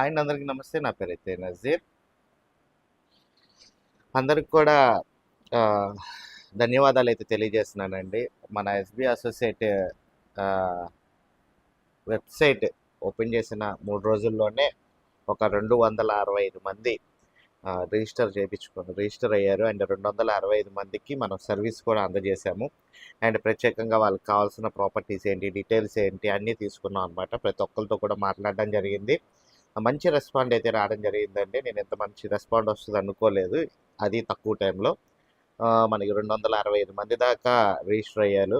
Hi అండి అందరికీ నమస్తే నా పేరు అయితే నజీర్. అందరికి కూడా ధన్యవాదాలు అయితే తెలియజేస్తున్నానండి. మన ఎస్బి అసోసియేట్ వెబ్సైట్ ఓపెన్ చేసిన మూడు రోజుల్లోనే ఒక రెండు వందల అరవై ఐదు మంది రిజిస్టర్ చేయించుకుని రిజిస్టర్ అయ్యారు. అండ్ రెండు వందల అరవై ఐదు మందికి మనం సర్వీస్ కూడా అందజేశాము. అండ్ ప్రత్యేకంగా వాళ్ళకి కావాల్సిన ప్రాపర్టీస్ ఏంటి డీటెయిల్స్ ఏంటి అన్నీ తీసుకున్నాం అనమాట ప్రతి ఒక్కరితో కూడా మాట్లాడడం జరిగింది. మంచి రెస్పాండ్ అయితే రావడం జరిగిందండి. నేను ఎంత మంచి రెస్పాండ్ వస్తుంది అనుకోలేదు. అది తక్కువ టైంలో. మనకి రెండు వందల అరవై ఐదు మంది దాకా రిజిస్టర్ అయ్యారు.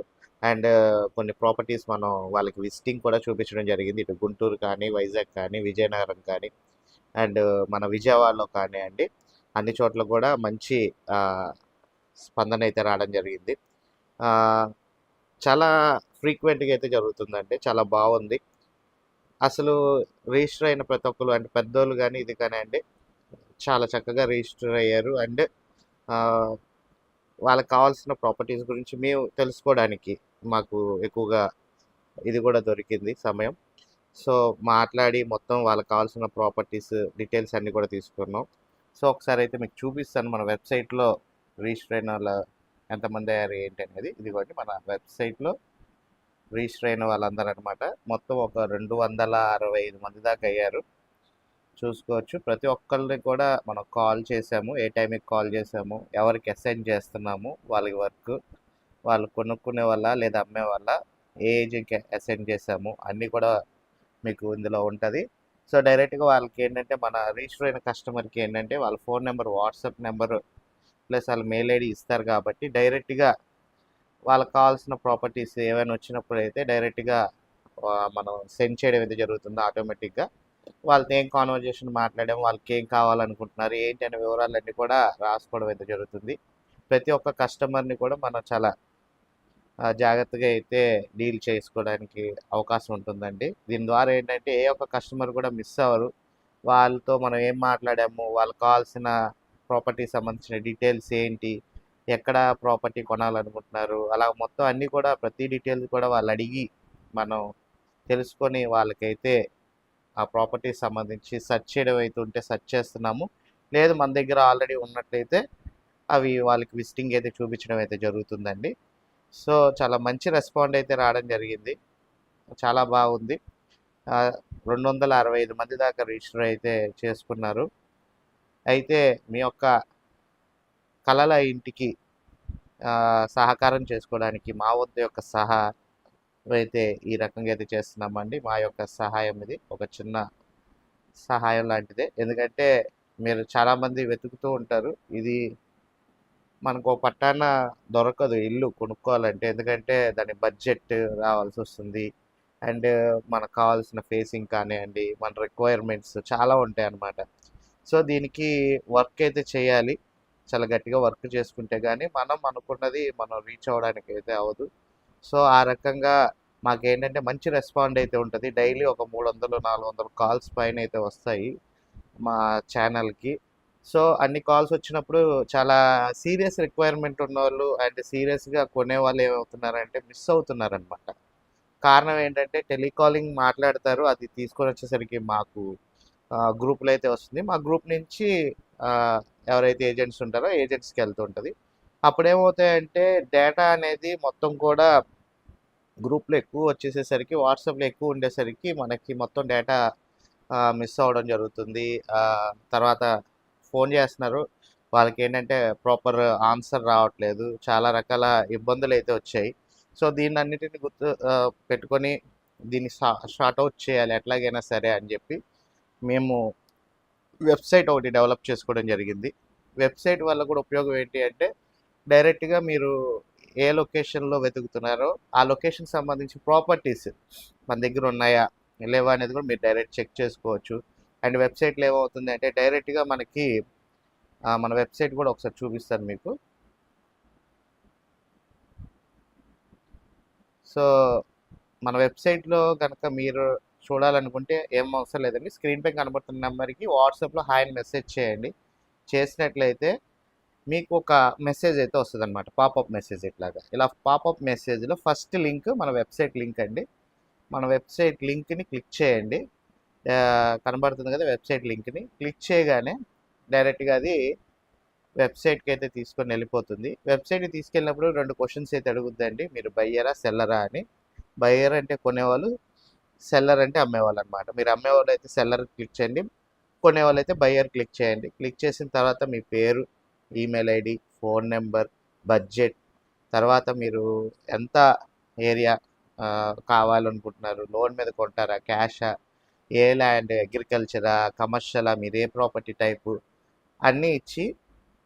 అండ్ కొన్ని ప్రాపర్టీస్ మనం వాళ్ళకి విజిటింగ్ కూడా చూపించడం జరిగింది. ఇటు గుంటూరు కానీ వైజాగ్ కానీ విజయనగరం కానీ అండ్ మన విజయవాడలో కానీ అండి అన్ని చోట్ల కూడా మంచి స్పందన అయితే రావడం జరిగింది. చాలా ఫ్రీక్వెంట్గా అయితే జరుగుతుందండి. చాలా బాగుంది. అసలు రిజిస్టర్ అయిన ప్రతి ఒక్కరు అంటే పెద్దోళ్ళు కానీ ఇది కానీ అండి చాలా చక్కగా రిజిస్టర్ అయ్యారు. అండ్ వాళ్ళకి కావాల్సిన ప్రాపర్టీస్ గురించి మేము తెలుసుకోవడానికి మాకు ఎక్కువగా ఇది కూడా దొరికింది సమయం. సో మాట్లాడి మొత్తం వాళ్ళకి కావాల్సిన ప్రాపర్టీస్ డీటెయిల్స్ అన్నీ కూడా తీసుకున్నాం. సో ఒకసారి అయితే మీకు చూపిస్తాను మన వెబ్సైట్లో రిజిస్టర్ అయిన వాళ్ళ ఎంతమంది అయ్యారు ఏంటి అనేది. ఇదిగోండి మన వెబ్సైట్లో రిజిస్టర్ అయిన వాళ్ళందరూ అనమాట మొత్తం ఒక రెండు వందల అరవై ఐదు మంది దాకా అయ్యారు. చూసుకోవచ్చు. ప్రతి ఒక్కరిని కూడా మనం కాల్ చేసాము. ఏ టైంకి కాల్ చేసాము? ఎవరికి అసైన్ చేస్తున్నాము? వాళ్ళకి వర్క్. వాళ్ళు కొనుక్కునే వల్ల లేదా అమ్మే వల్ల ఏ ఏజెంట్కి అసైన్ చేసాము. అన్నీ కూడా మీకు ఇందులో ఉంటుంది. సో డైరెక్ట్గా వాళ్ళకి ఏంటంటే మన రిజిస్టర్ అయిన కస్టమర్కి ఏంటంటే వాళ్ళ phone number WhatsApp number plus వాళ్ళ మెయిల్ ఐడి ఇస్తారు కాబట్టి డైరెక్ట్గా వాళ్ళకి కావాల్సిన ప్రాపర్టీస్ ఏమైనా వచ్చినప్పుడు అయితే డైరెక్ట్గా మనం సెండ్ చేయడం అయితే జరుగుతుంది ఆటోమేటిక్గా. వాళ్ళతో ఏం కాన్వర్జేషన్ మాట్లాడడం వాళ్ళకి ఏం కావాలనుకుంటున్నారు ఏంటి అనే వివరాలన్నీ కూడా రాసుకోవడం అయితే జరుగుతుంది. ప్రతి ఒక్క కస్టమర్ని కూడా మనం చాలా జాగ్రత్తగా అయితే డీల్ చేసుకోవడానికి అవకాశం ఉంటుందండి. దీని ద్వారా ఏంటంటే ఏ ఒక్క కస్టమర్ కూడా మిస్ అవ్వరు. వాళ్ళతో మనం ఏం మాట్లాడాము వాళ్ళకి కావాల్సిన ప్రాపర్టీ సంబంధించిన డీటెయిల్స్ ఏంటి ఎక్కడ ప్రాపర్టీ కొనాలనుకుంటున్నారు? అలా మొత్తం అన్నీ కూడా ప్రతి డీటెయిల్స్ కూడా వాళ్ళు అడిగి మనం తెలుసుకొని వాళ్ళకైతే ఆ ప్రాపర్టీ సంబంధించి సెర్చ్ చేయడం అయితే ఉంటే సెర్చ్ చేస్తున్నాము. లేదు మన దగ్గర ఆల్రెడీ ఉన్నట్లయితే అవి వాళ్ళకి విజిటింగ్ అయితే చూపించడం అయితే జరుగుతుందండి. సో చాలా మంచి రెస్పాండ్ అయితే రావడం జరిగింది. చాలా బాగుంది. రెండు వందల అరవై ఐదు మంది దాకా రిజిస్టర్ అయితే చేసుకున్నారు. అయితే మీ యొక్క కళల ఇంటికి సహకారం చేసుకోవడానికి మా వద్ద యొక్క సహా అయితే ఈ రకంగా అయితే చేస్తున్నామండి. మా యొక్క సహాయం ఇది. ఒక చిన్న సహాయం లాంటిదే. ఎందుకంటే మీరు చాలామంది వెతుకుతూ ఉంటారు. ఇది మనకు ఒక పట్టాన దొరకదు ఇల్లు కొనుక్కోవాలంటే. ఎందుకంటే దాని బడ్జెట్ రావాల్సి వస్తుంది. అండ్ మనకు కావాల్సిన ఫేసింగ్ కానివ్వండి మన రిక్వైర్మెంట్స్ చాలా ఉంటాయి అన్నమాట సో దీనికి వర్క్ అయితే చేయాలి. చాలా గట్టిగా వర్క్ చేసుకుంటే కానీ మనం అనుకున్నది మనం రీచ్ అవ్వడానికి అయితే అవ్వదు. సో ఆ రకంగా మాకేంటంటే మంచి రెస్పాండ్ అయితే ఉంటుంది. డైలీ ఒక మూడు వందలు నాలుగు వందలు కాల్స్ పైన అయితే వస్తాయి మా ఛానల్కి. సో అన్ని కాల్స్ వచ్చినప్పుడు చాలా సీరియస్ రిక్వైర్మెంట్ ఉన్నవాళ్ళు అండ్ సీరియస్గా కొనే వాళ్ళు ఏమవుతున్నారంటే మిస్ అవుతున్నారనమాట. కారణం ఏంటంటే టెలికాలింగ్ మాట్లాడతారు అది తీసుకొని వచ్చేసరికి మాకు గ్రూప్లో అయితే వస్తుంది. మా గ్రూప్ నుంచి ఎవరైతే ఏజెంట్స్ ఉంటారో ఏజెంట్స్కి వెళ్తుంటుంది అప్పుడు అప్పుడేమవుతాయంటే డేటా అనేది మొత్తం కూడా గ్రూప్లో ఎక్కువ వచ్చేసేసరికి వాట్సాప్లో ఎక్కువ ఉండేసరికి మనకి మొత్తం డేటా మిస్ అవ్వడం జరుగుతుంది. తర్వాత ఫోన్ చేస్తున్నారు. వాళ్ళకి ఏంటంటే ప్రాపర్ ఆన్సర్ రావట్లేదు. చాలా రకాల ఇబ్బందులు అయితే వచ్చాయి. సో దీన్ని అన్నిటిని గుర్తు పెట్టుకొని దీన్ని షార్ట్ అవుట్ చేయాలి ఎట్లాగైనా సరే అని చెప్పి మేము వెబ్సైట్ ఒకటి డెవలప్ చేసుకోవడం జరిగింది. వెబ్సైట్ వల్ల కూడా ఉపయోగం ఏంటి అంటే డైరెక్ట్గా మీరు ఏ లొకేషన్లో వెతుకుతున్నారో ఆ లొకేషన్ సంబంధించి ప్రాపర్టీస్ మన దగ్గర ఉన్నాయా లేవా అనేది కూడా మీరు డైరెక్ట్ చెక్ చేసుకోవచ్చు. అండ్ వెబ్సైట్లో ఏమవుతుంది అంటే డైరెక్ట్గా మనకి మన వెబ్సైట్ కూడా ఒకసారి చూపిస్తాను మీకు. సో మన వెబ్సైట్లో కనుక మీరు చూడాలనుకుంటే ఏం అవసరం లేదండి. స్క్రీన్పై కనబడుతున్న నెంబర్కి వాట్సాప్లో హాయ్ అని మెసేజ్ చేయండి. చేసినట్లయితే మీకు ఒక మెసేజ్ అయితే వస్తుంది అనమాట పాపప్ మెసేజ్ ఇట్లాగా. ఇలా పాపప్ మెసేజ్లో ఫస్ట్ లింక్ మన వెబ్సైట్ లింక్ అండి. మన వెబ్సైట్ లింక్ని క్లిక్ చేయండి. కనబడుతుంది కదా వెబ్సైట్ లింక్ని. క్లిక్ చేయగానే డైరెక్ట్గా అది వెబ్సైట్కి అయితే తీసుకొని వెళ్ళిపోతుంది. వెబ్సైట్కి తీసుకెళ్ళినప్పుడు రెండు క్వశ్చన్స్ అయితే అడుగుద్దండి. మీరు బయ్యరా సెల్లరా అని. బయ్యర్ అంటే కొనేవాళ్ళు సెల్లర్ అంటే అమ్మేవాళ్ళు అనమాట మీరు అమ్మేవాళ్ళు అయితే సెల్లర్ క్లిక్ చేయండి. కొనేవాళ్ళు అయితే బయ్యర్ క్లిక్ చేయండి. క్లిక్ చేసిన తర్వాత మీ పేరు email ID phone number budget తర్వాత మీరు ఎంత ఏరియా కావాలనుకుంటున్నారు లోన్ మీద కొంటారా క్యాషా ఏ ల్యాండ్ అగ్రికల్చరా కమర్షియలా మీరు ఏ ప్రాపర్టీ టైపు అన్నీ ఇచ్చి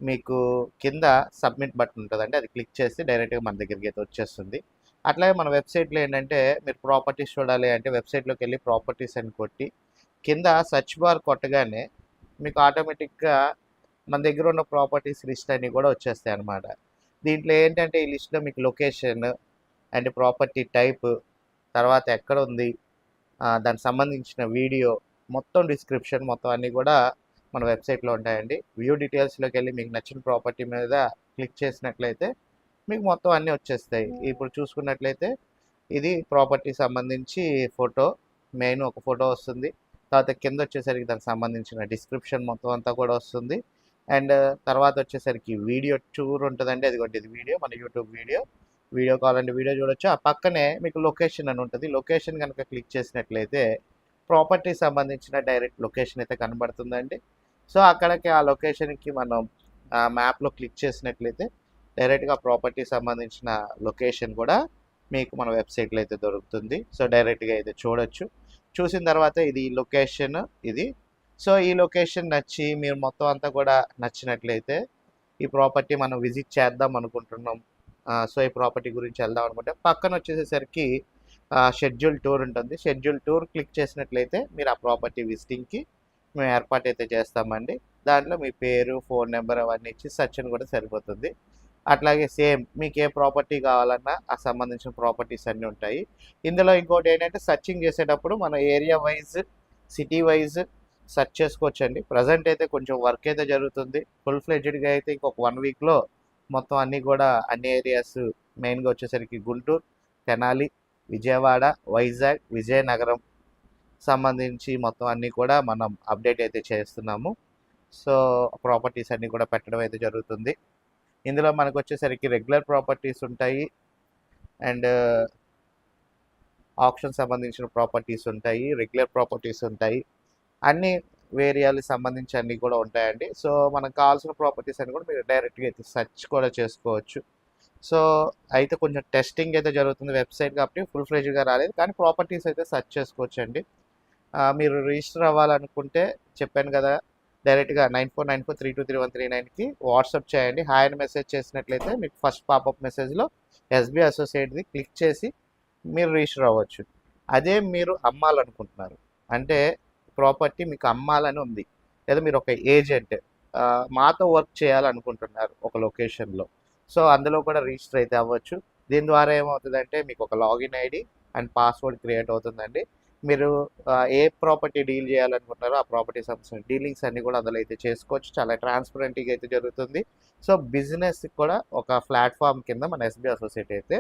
మీకు కింద సబ్మిట్ బటన్ ఉంటుందండి. అది క్లిక్ చేస్తే డైరెక్ట్గా మన దగ్గరికి అయితే వచ్చేస్తుంది. అట్లాగే మన వెబ్సైట్లో ఏంటంటే మీరు ప్రాపర్టీస్ చూడాలి అంటే వెబ్సైట్లోకి వెళ్ళి ప్రాపర్టీస్ అని కొట్టి కింద సర్చ్ బార్ కొట్టగానే మీకు ఆటోమేటిక్గా మన దగ్గర ఉన్న ప్రాపర్టీస్ లిస్ట్ అన్నీ కూడా వచ్చేస్తాయి అన్నమాట. దీంట్లో ఏంటంటే ఈ లిస్ట్లో మీకు లొకేషన్ అండ్ ప్రాపర్టీ టైప్ తర్వాత ఎక్కడ ఉంది దానికి సంబంధించిన వీడియో మొత్తం డిస్క్రిప్షన్ మొత్తం అన్నీ కూడా మన వెబ్సైట్లో ఉంటాయండి. వ్యూ డీటెయిల్స్లోకి వెళ్ళి మీకు నచ్చిన ప్రాపర్టీ మీద క్లిక్ చేసినట్లయితే మీకు మొత్తం అన్నీ వచ్చేస్తాయి. ఇప్పుడు చూసుకున్నట్లయితే ఇది ప్రాపర్టీ సంబంధించి ఫోటో. మెయిన్ ఒక ఫోటో వస్తుంది. తర్వాత కింద వచ్చేసరికి దానికి సంబంధించిన డిస్క్రిప్షన్ మొత్తం అంతా కూడా వస్తుంది. అండ్ తర్వాత వచ్చేసరికి వీడియో టూర్ ఉంటుందండి. అది ఇది వీడియో మన యూట్యూబ్ వీడియో. వీడియో కాల్ అంటే వీడియో చూడొచ్చు. ఆ పక్కనే మీకు లొకేషన్ అని ఉంటుంది. లొకేషన్ కనుక క్లిక్ చేసినట్లయితే ప్రాపర్టీ సంబంధించిన డైరెక్ట్ లొకేషన్ అయితే కనబడుతుందండి. సో అక్కడికి ఆ లొకేషన్కి మనం మ్యాప్లో క్లిక్ చేసినట్లయితే డైరెక్ట్గా ప్రాపర్టీ సంబంధించిన లొకేషన్ కూడా మీకు మన వెబ్సైట్లో అయితే దొరుకుతుంది. సో డైరెక్ట్గా అయితే చూడొచ్చు. చూసిన తర్వాత ఇది లొకేషన్ ఇది. సో ఈ లొకేషన్ నచ్చి మీరు మొత్తం అంతా కూడా నచ్చినట్లయితే ఈ ప్రాపర్టీ మనం విజిట్ చేద్దాం అనుకుంటున్నాం. సో ఈ ప్రాపర్టీ గురించి వెళ్దాం అనుకుంటే పక్కన వచ్చేసేసరికి షెడ్యూల్ టూర్ ఉంటుంది. షెడ్యూల్ టూర్ క్లిక్ చేసినట్లయితే మీరు ఆ ప్రాపర్టీ విజిటింగ్కి మేము ఏర్పాటు అయితే చేస్తామండి. దాంట్లో మీ పేరు ఫోన్ నెంబర్ అవన్నీ ఇచ్చి సెర్చ్ అని కూడా సరిపోతుంది. అట్లాగే సేమ్ మీకు ఏ ప్రాపర్టీ కావాలన్నా ఆ సంబంధించిన ప్రాపర్టీస్ అన్నీ ఉంటాయి. ఇందులో ఇంకోటి ఏంటంటే సర్చింగ్ చేసేటప్పుడు మన area wise city wise search చేసుకోవచ్చండి. ప్రజెంట్ అయితే కొంచెం వర్క్ అయితే జరుగుతుంది. ఫుల్ ఫ్లెడ్జ్డ్గా అయితే ఇంకొక వన్ వీక్లో మొత్తం అన్నీ కూడా అన్ని ఏరియాస్ మెయిన్గా వచ్చేసరికి గుంటూరు తెనాలి విజయవాడ వైజాగ్ విజయనగరం సంబంధించి మొత్తం అన్నీ కూడా మనం అప్డేట్ అయితే చేస్తున్నాము. సో ప్రాపర్టీస్ అన్నీ కూడా పెట్టడం అయితే జరుగుతుంది. ఇందులో మనకు వచ్చేసరికి రెగ్యులర్ ప్రాపర్టీస్ ఉంటాయి. అండ్ ఆప్షన్ సంబంధించిన ప్రాపర్టీస్ ఉంటాయి రెగ్యులర్ ప్రాపర్టీస్ ఉంటాయి. అన్ని వేరియాలకు సంబంధించి అన్నీ కూడా ఉంటాయండి. సో మనకు కావాల్సిన ప్రాపర్టీస్ అన్ని కూడా మీరు డైరెక్ట్గా అయితే సెర్చ్ కూడా చేసుకోవచ్చు. సో అయితే కొంచెం టెస్టింగ్ అయితే జరుగుతుంది వెబ్సైట్ కాబట్టి ఫుల్ ఫ్రెష్గా రాలేదు. కానీ ప్రాపర్టీస్ అయితే సెర్చ్ చేసుకోవచ్చండి. మీరు రిజిస్టర్ అవ్వాలనుకుంటే చెప్పాను కదా డైరెక్ట్గా nine four nine four three two three one three నైన్కి వాట్సాప్ చేయండి. హాయ్ అని మెసేజ్ చేసినట్లయితే మీకు ఫస్ట్ పాపప్ మెసేజ్లో ఎస్బీ అసోసియేట్ది క్లిక్ చేసి మీరు రిజిస్టర్ అవ్వచ్చు అదే మీరు అమ్మాలనుకుంటున్నారు. అంటే ప్రాపర్టీ మీకు అమ్మాలని ఉంది. లేదా మీరు ఒక ఏజెంట్ మాతో వర్క్ చేయాలనుకుంటున్నారు ఒక లొకేషన్లో సో అందులో కూడా రిజిస్టర్ అయితే అవ్వచ్చు. దీని ద్వారా ఏమవుతుందంటే మీకు ఒక login ID and password create అవుతుందండి. మీరు ఏ ప్రాపర్టీ డీల్ చేయాలనుకుంటారో ఆ ప్రాపర్టీ సంబంధించిన డీలింగ్స్ అన్ని కూడా అందులో అయితే చేసుకోవచ్చు. చాలా ట్రాన్స్పరెంట్గా అయితే జరుగుతుంది. సో బిజినెస్ కూడా ఒక ప్లాట్ఫామ్ కింద మన ఎస్బీ అసోసియేట్ అయితే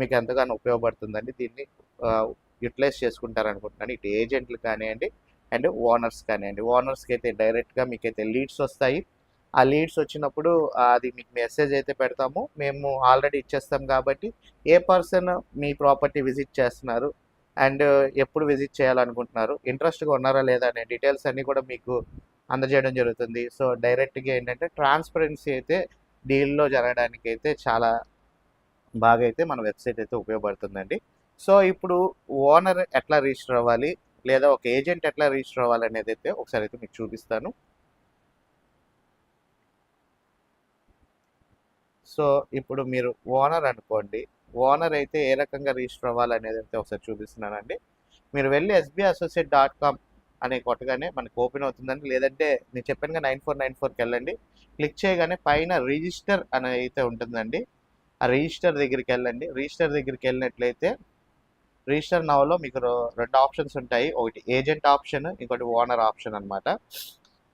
మీకు ఎంతగానో ఉపయోగపడుతుందండి. దీన్ని యూటిలైజ్ చేసుకుంటారనుకుంటున్నాను. ఇటు ఏజెంట్లు కానివ్వండి అండ్ ఓనర్స్ కానివ్వండి. ఓనర్స్కి అయితే డైరెక్ట్గా మీకైతే లీడ్స్ వస్తాయి. ఆ లీడ్స్ వచ్చినప్పుడు అది మీకు మెసేజ్ అయితే పెడతాము. మేము ఆల్రెడీ ఇచ్చేస్తాం కాబట్టి ఏ పర్సన్ మీ ప్రాపర్టీ విజిట్ చేస్తున్నారు అండ్ ఎప్పుడు విజిట్ చేయాలనుకుంటున్నారు? ఇంట్రెస్ట్గా ఉన్నారా లేదా అనే డీటెయిల్స్ అన్నీ కూడా మీకు అందజేయడం జరుగుతుంది. సో డైరెక్ట్గా ఏంటంటే ట్రాన్స్పరెన్సీ అయితే డీల్లో జరగడానికి అయితే చాలా బాగా అయితే మన వెబ్సైట్ అయితే ఉపయోగపడుతుందండి. సో ఇప్పుడు ఓనర్ ఎట్లా రిజిస్టర్ అవ్వాలి? లేదా ఒక ఏజెంట్ ఎట్లా రిజిస్టర్ అవ్వాలి అనేది అయితే ఒకసారి అయితే మీకు చూపిస్తాను. సో ఇప్పుడు మీరు ఓనర్ అనుకోండి. ఓనర్ అయితే ఏ రకంగా రిజిస్టర్ అవ్వాలి అనేది అయితే ఒకసారి చూపిస్తున్నానండి. మీరు వెళ్ళి ఎస్బీఐ అసోసియేట్ డాట్ కామ్ అనే కొట్టగానే మనకు ఓపెన్ అవుతుందండి. లేదంటే నేను చెప్పాను నైన్ ఫోర్ నైన్ ఫోర్కి వెళ్ళండి. క్లిక్ చేయగానే పైన రిజిస్టర్ అని అయితే ఉంటుందండి. ఆ రిజిస్టర్ దగ్గరికి వెళ్ళండి. రిజిస్టర్ దగ్గరికి వెళ్ళినట్లయితే రిజిస్టర్ నవ్లో మీకు రెండు ఆప్షన్స్ ఉంటాయి. ఒకటి ఏజెంట్ ఆప్షన్ ఇంకోటి ఓనర్ ఆప్షన్ అనమాట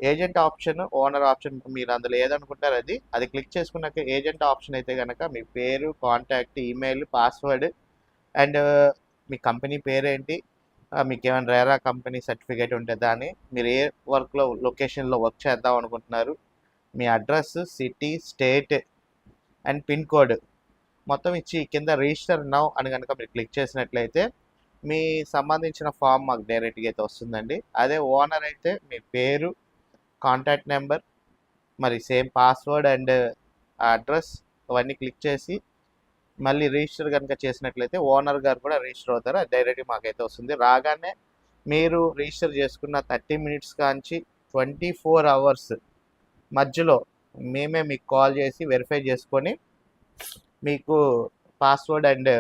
ఏజెంట్ ఆప్షన్ ఓనర్ ఆప్షన్ మీరు అందులో ఏదనుకుంటారు అది అది క్లిక్ చేసుకున్నాక ఏజెంట్ ఆప్షన్ అయితే కనుక మీ పేరు కాంటాక్ట్ ఈమెయిల్ పాస్వర్డ్ అండ్ మీ కంపెనీ పేరేంటి మీకు ఏమైనా రేరా కంపెనీ సర్టిఫికేట్ ఉంటే దాన్ని మీరు ఏ వర్క్లో లొకేషన్లో వర్క్ చేద్దాం అనుకుంటున్నారు మీ address city state and pin code మొత్తం ఇచ్చి కింద రిజిస్టర్ నౌ అని కనుక మీరు క్లిక్ చేసినట్లయితే మీ సంబంధించిన ఫామ్ మాకు డైరెక్ట్గా అయితే వస్తుందండి. అదే ఓనర్ అయితే మీ పేరు కాంటాక్ట్ నెంబర్ మరి సేమ్ పాస్వర్డ్ అండ్ అడ్రస్ అవన్నీ క్లిక్ చేసి మళ్ళీ రిజిస్టర్ కనుక చేసినట్లయితే ఓనర్ గారు కూడా రిజిస్టర్ అవుతారు. అది డైరెక్ట్గా మాకైతే వస్తుంది. రాగానే మీరు రిజిస్టర్ చేసుకున్న థర్టీ మినిట్స్ కాంచి ట్వంటీ ఫోర్ అవర్స్ మధ్యలో మేమే మీకు కాల్ చేసి వెరిఫై చేసుకొని మీకు పాస్వర్డ్ అండ్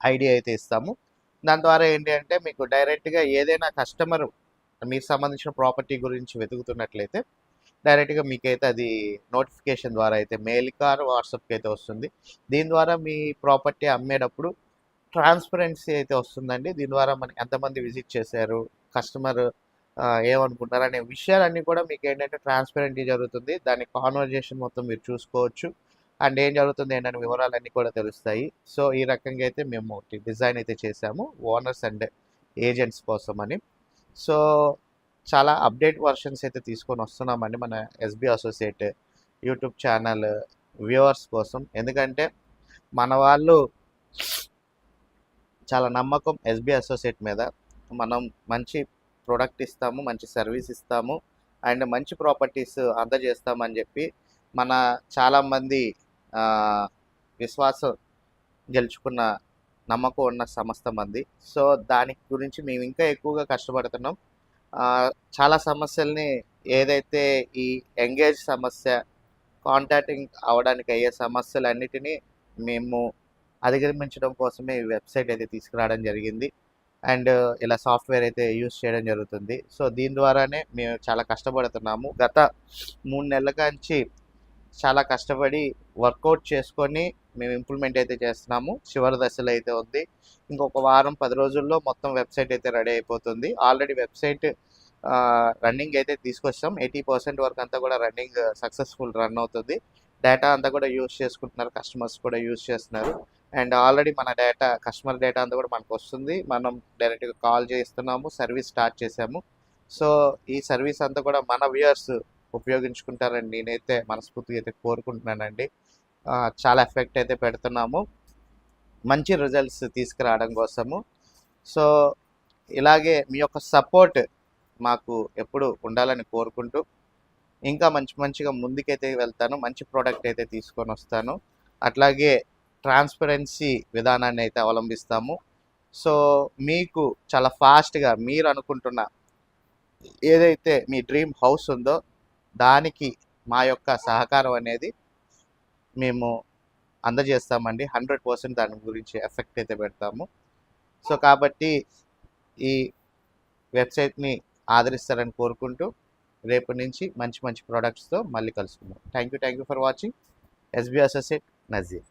ఐడి అయితే ఇస్తాము. దాని ద్వారా ఏంటి అంటే మీకు డైరెక్ట్గా ఏదైనా కస్టమర్ మీకు సంబంధించిన ప్రాపర్టీ గురించి వెతుకుతున్నట్లయితే డైరెక్ట్గా మీకైతే అది నోటిఫికేషన్ ద్వారా అయితే మెయిల్ కార్ వాట్సాప్కి అయితే వస్తుంది. దీని ద్వారా మీ ప్రాపర్టీ అమ్మేటప్పుడు ట్రాన్స్పరెన్సీ అయితే వస్తుందండి. దీని ద్వారా మనకి ఎంతమంది విజిట్ చేశారు కస్టమర్ ఏమనుకుంటారు అనే విషయాలన్నీ కూడా మీకు ఏంటంటే ట్రాన్స్పరెంట్గా జరుగుతుంది. దాని కాన్వర్జేషన్ మొత్తం మీరు చూసుకోవచ్చు. అండ్ ఏం జరుగుతుంది ఏంటనే వివరాలన్నీ కూడా తెలుస్తాయి. సో ఈ రకంగా అయితే మేము డిజైన్ అయితే చేసాము ఓనర్స్ అండ్ ఏజెంట్స్ కోసం అని సో చాలా అప్డేట్ వర్షన్స్ అయితే తీసుకొని వస్తున్నామండి మన SB associate YouTube channel viewers కోసం. ఎందుకంటే మన వాళ్ళు చాలా నమ్మకం ఎస్బి అసోసియేట్ మీద. మనం మంచి ప్రోడక్ట్ ఇస్తాము మంచి సర్వీస్ ఇస్తాము అండ్ మంచి ప్రాపర్టీస్ అందజేస్తామని చెప్పి మన చాలామంది విశ్వాసం గెలుచుకున్న నమ్మకం ఉన్న సంస్థ మంది సో దాని గురించి మేము ఇంకా ఎక్కువగా కష్టపడుతున్నాం. చాలా సమస్యల్ని ఏదైతే ఈ ఎంగేజ్ సమస్య కాంటాక్టింగ్ అవ్వడానికి అయ్యే సమస్యలన్నిటినీ మేము అధిగమించడం కోసమే ఈ వెబ్సైట్ అయితే తీసుకురావడం జరిగింది. అండ్ ఇలా సాఫ్ట్వేర్ అయితే యూస్ చేయడం జరుగుతుంది. సో దీని ద్వారానే మేము చాలా కష్టపడుతున్నాము. గత మూడు నెలల నుంచి చాలా కష్టపడి వర్కౌట్ చేసుకొని మేము ఇంప్లిమెంట్ అయితే చేస్తున్నాము. చివరి దశలో అయితే ఉంది. ఇంకొక వారం పది రోజుల్లో మొత్తం వెబ్సైట్ అయితే రెడీ అయిపోతుంది. ఆల్రెడీ వెబ్సైట్ రన్నింగ్ అయితే తీసుకొచ్చాం. ఎయిటీ పర్సెంట్ వరకు అంతా కూడా రన్నింగ్ సక్సెస్ఫుల్ రన్ అవుతుంది. డేటా అంతా కూడా యూజ్ చేసుకుంటున్నారు. కస్టమర్స్ కూడా యూస్ చేస్తున్నారు. అండ్ ఆల్రెడీ మన డేటా కస్టమర్ డేటా అంతా కూడా మనకు వస్తుంది. మనం డైరెక్ట్గా కాల్ చేస్తున్నాము. సర్వీస్ స్టార్ట్ చేసాము సో ఈ సర్వీస్ అంతా కూడా మన వ్యూయర్స్ ఉపయోగించుకుంటారని నేనైతే మనస్ఫూర్తిగా అయితే కోరుకుంటున్నానండి. చాలా ఎఫెక్ట్ అయితే పెడుతున్నాము. మంచి రిజల్ట్స్ తీసుకురావడం కోసము. సో ఇలాగే మీ యొక్క సపోర్ట్ మాకు ఎప్పుడు ఉండాలని కోరుకుంటూ ఇంకా మంచి మంచిగా ముందుకైతే వెళ్తాను మంచి ప్రోడక్ట్ అయితే తీసుకొని వస్తాను. అట్లాగే ట్రాన్స్పరెన్సీ విధానాన్ని అయితే అవలంబిస్తాము. సో మీకు చాలా ఫాస్ట్గా మీరు అనుకుంటున్న ఏదైతే మీ డ్రీమ్ హౌస్ ఉందో దానికి మా యొక్క సహకారం అనేది మేము అందజేస్తామండి. హండ్రెడ్ పర్సెంట్ దాని గురించి ఎఫెక్ట్ అయితే పెడతాము. సో కాబట్టి ఈ వెబ్సైట్ని ఆదరిస్తారని కోరుకుంటూ రేపటి నుంచి మంచి మంచి ప్రోడక్ట్స్తో మళ్ళీ కలుసుకుందాం. Thank you thank you for watching. SB associate Nazeer.